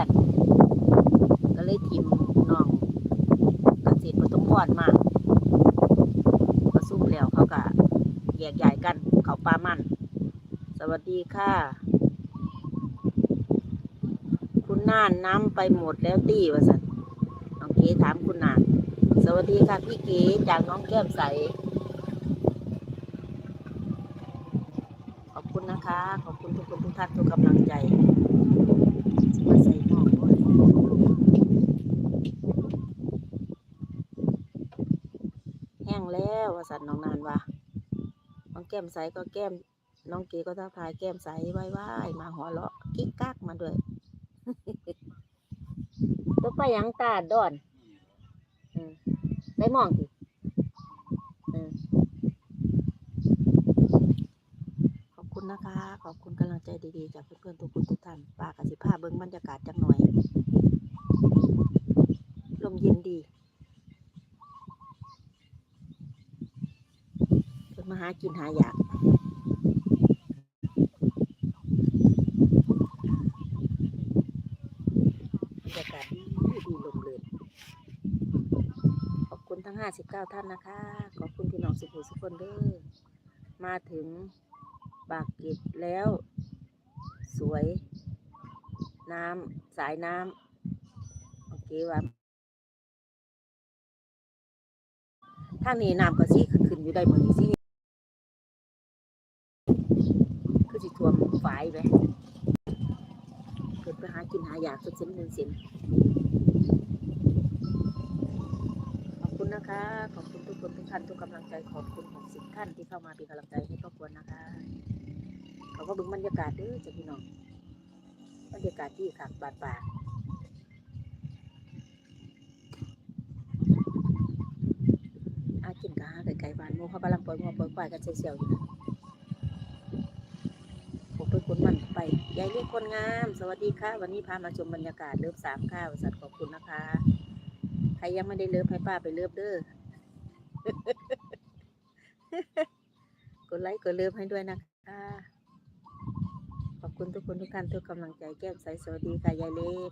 ยนก็เลยทีมน้องเกษตรปฐมพรมาประซุ่มแล้วเขาก็แยกย้ายกัน เขาปลามัน สวัสดีค่ะ คุณน่านน้ำไปหมดแล้วตีวะสันน้องเก๋ถามคุณน่าน สวัสดีค่ะพี่เก๋จากน้องแก้มใสขอบคุณนะคะ ขอบคุณทุกคนทุกท่านทุกกำลังใจมาใส่หม้อด้วยแห้งแล้ววสั นน้องนานว่าน้องแก้มใสก็แก้ม น้องเก๋ก็ทักทายแก้มใสไว้ไว้มาหัวเราะกิ๊กกักมาด้วยตัวไปยังตาดอนได้มองสิอืมขอบคุณนะคะ ขอบคุณกำลังใจดีๆ จากเพื่อนๆทุกคนทุกท่านปากสิภาเบิ้งบรรยากาศจักหน่อย ลมเย็นดีเพิ่น มาหากินหาอยากบรรยากาศดีดีลมเลยขอบคุณทั้ง 59 ท่านนะคะ ขอบคุณพี่น้องสุขุมสุขคนเด้อมาถึงปากเกร็ดแล้ว สวย น้ำสายน้ำโอเคว่าทางนี้น้ำก็ซีขึ้นขึ้นอยู่ได้เหมือนสิคือสิท่วม ฝายไหมเกิดไปหากินหาอยากสุดเส้นเงินเส้นขอบคุณนะคะ ขอบคุณทุกคนทุกท่านทุกกำลังใจขอบคุณของสิบท่านที่เข้ามาเป็นกำลังใจให้ครอบครัวนะคะเขาก็บึงบรรยากาศเด้อจ้ะพี่น้องบรรยากาศที่ขากบาดป่าอากินกะหาไก่ๆบานหมูเขากำลังปล่อยงัวปล่อยควายกันเสียวๆอยู่นะ ผมเป็นคนมันไป ยายเรียกคนงาม สวัสดีค่ะ วันนี้พามาชมบรรยากาศเลิฟสามข้าวสัตว์ขอบคุณนะคะ ใครยังไม่ได้เลิฟให้ป้าไปเลิฟเด้อกดไลค์กดเลิฟให้ด้วยนะคะ ขอบคุณทุกคนทุกท่านทุกกำลังใจแก้มใสสวัสดีค่ะยายเล็ก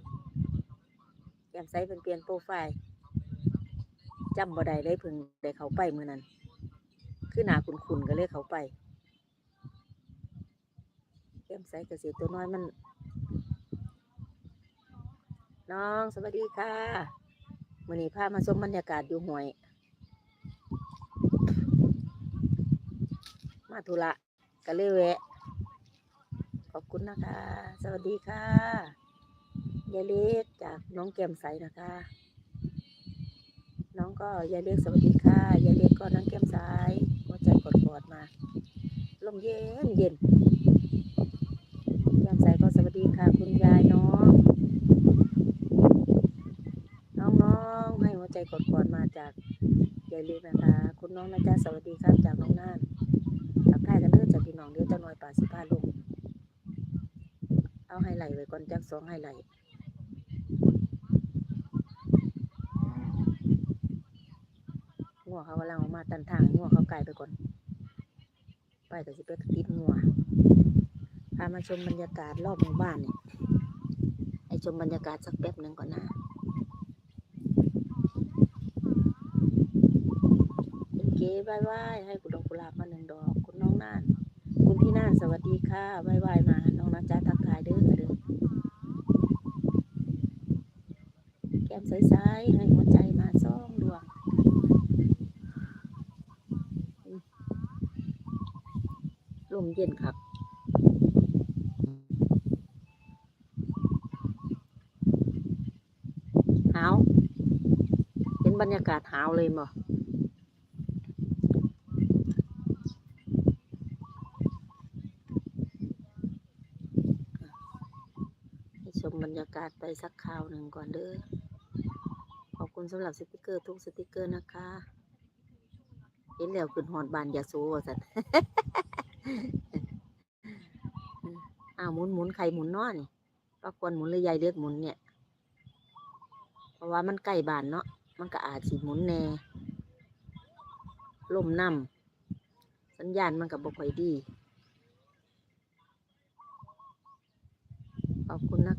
แก้มใสเป็นเปลี่ยนโปรไฟล์จำบ่ได้เลยเพึ่งได้เขาไปเมื่อนั้น คือหนาคุนๆก็เลยเขาไป แก้มใสเกษตรตัวน้อยมัน น้องสวัสดีค่ะมื่อนี้พามาชมบรรยากาศอยู่ห่วย มาธุระก็เลแวะ ขอบคุณนะคะ สวัสดีค่ะยายเล็กจากน้องแก้มใสนะคะ น้องก็ยายเล็กสวัสดีค่ะยายเล็กก็น้องแก้มใสหัวใจกอดๆมาลมเย็นเย็น ยามใสก็สวัสดีค่ะ คุณยายน้อง น้องๆให้หัวใจ กดก่อนมาจากยายลีนะคะ คุณน้องนะจ๊ะสวัสดีครับจากน้องน่านทักทายกันเด้อจากพี่น้องเดียวจะน่อยป่าสิพาลงเอาให้ไหลไว้ก่อนจากสองให้ไหลงัวเขากำลังออกมาตันทางงัวเขาไกลไปก่อน ไปแต่สิไปติดงัวพามาชมบรรยากาศรอบหมู่บ้านเนี่ยให้ชมบรรยากาศสักแป๊บหนึ่งก่อนนะคุณเก๋ บายบายให้คุณดอกกุหลาบมาหนึ่งดอก คุณน้องน่าน คุณพี่น่านสวัสดีค่ะบายบายมา น้องนะจ๊ะทักทายเด้อเด้อแก้มใสๆให้หัวใจมาซ่องดวงลมเย็นครับหาว เห็นบรรยากาศหาวเลยบ่ให้ช มบรรยากาศไปสักคราวหนึ่งก่อนเด้อ ขอบคุณสำหรับสติกเกอร์ทุกสติกเกอร์นะคะ เห็นแล้วขึ้นหอดบานยาสูว่าสันอ้าวหมุนหมุนใครหมุนน้อนี่ปากวนหมุนหรือยายเลือกหมุนเนี่ย เพราะว่ามันใกล้บานเนาะ มันก็อาจสิหมุนแน่ลมนำสัญญาณมันก็บ่ค่อยดี ขอบคุณนะคะ